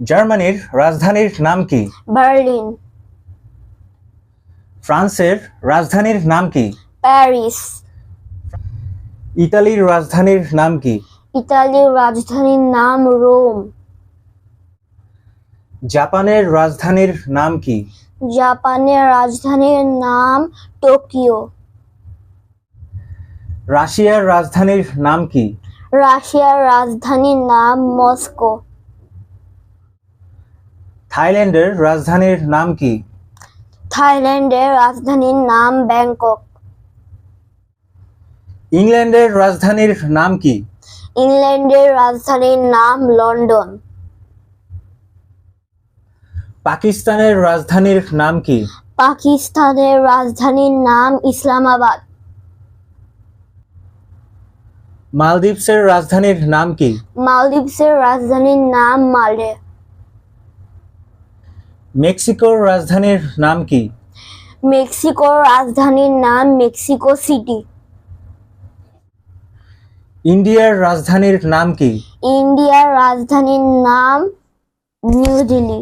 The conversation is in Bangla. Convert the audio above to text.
জার্মানির রাজধানীর নাম কি? বার্লিন। ফ্রান্সের রাজধানীর নাম কি? প্যারিস। ইতালির রাজধানীর নাম কি? ইতালির রাজধানীর নাম রোম। জাপানের রাজধানীর নাম কি? জাপানের রাজধানীর নাম টোকিও। রাশিয়ার রাজধানীর নাম কি? রাশিয়ার রাজধানীর নাম মস্কো। থাইল্যান্ডের রাজধানীর নাম কি? থাইল্যান্ডের রাজধানীর নাম ব্যাংকক। ইংল্যান্ডের রাজধানীর নাম কি? ইংল্যান্ডের রাজধানীর নাম লন্ডন। পাকিস্তানের রাজধানীর নাম কি? পাকিস্তানের রাজধানীর নাম ইসলামাবাদ। মালদ্বীপসের রাজধানীর নাম কি? মালদ্বীপসের রাজধানীর নাম মালে মেক্সিকোর রাজধানীর নাম কি? মেক্সিকোর রাজধানীর নাম মেক্সিকো সিটি। ইন্ডিয়ার রাজধানীর নাম কি? ইন্ডিয়ার রাজধানীর নাম নিউ দিল্লি।